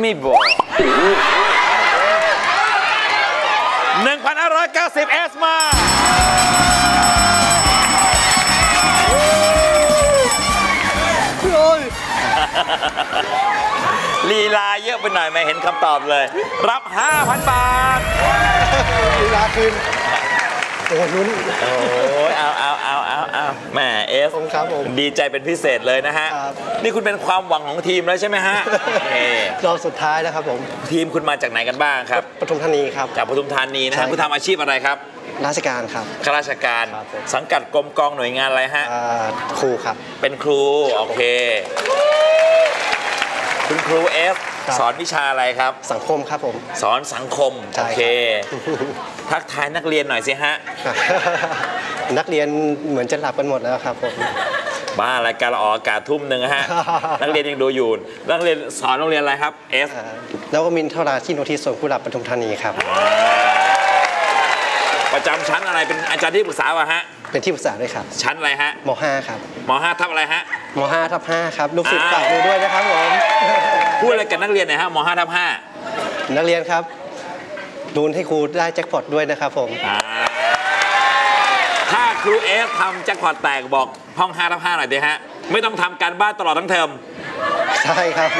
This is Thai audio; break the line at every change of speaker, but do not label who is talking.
ไม่บอก1,590 S มาลีลาเยอะไปหน่อยไม่เห็นคำตอบเลย รับ 5,000 บาท
เวลาคืน โอ้โหลุ้น
โอ้ยเอาเอาเอาเอาเอาแหมเอส
ผมครับผม
ดีใจเป็นพิเศษเลยนะฮะ
ครับ
นี่คุณเป็นความหวังของทีมแล้วใช่ไหมฮะเอ่
รอบสุดท้ายแล้วครับผม
ทีมคุณมาจากไหนกันบ้างครับ
ปทุมธานีครับ
จากปทุมธานีนะ
ใช่ครั
ฮะ
บ
คุณทำอาชีพอะไรครับ
ราชการครับ
ข้าราชการ
ครับผม
สังกัดกรมกองหน่วยงานอะไรฮะ
อ่าครูครับ
เป็นครู โอเค คุณครูเอฟ
ครับ
สอนวิชาอะไรครับ
สังคมครับผม
สอนสังคม
ใช่
โอ
ครับ
เค ทักทายนักเรียนหน่อยสิฮะ
นักเรียนเหมือนจะหลับกันหมดแล้วครับผม
บ้ารายการเราออกอากาศทุ่มหนึ่งฮะ นักเรียนยังดูอยู่ นักเรียนสอนโรงเรียนอะไรครับเอฟ
อ่าแล้วก็มินเท่าราที่โนทีสวนกุหลาบปทุมธานีครับ
ประจำชั้นอะไรเป็นอาจารย์ที่ปรึกษาวะฮะ
เป็นที่ปรึกษาด้วยครับ
ชั้นอะไรฮะ
ม .5 ครับ
มห้าทับอะไรฮะ
ม .5 ทับ5ครับ ลูกศิษย์
อ่า
ฝากดูด้วยนะครับผม
พูดอะไร กับนักเรียนหน่อยฮะมห้าทับห้า
นักเรียนครับ ดูนให้ครูได้แจ็คพอตด้วยนะครับผม
อ่าถ้าครูเอฟทำแจ็คพอตแตกบอกห้องห้าทับห้าหน่อยดิฮะ ไม่ต้องทำการบ้านตลอดทั้งเทอม
ใช่ครับ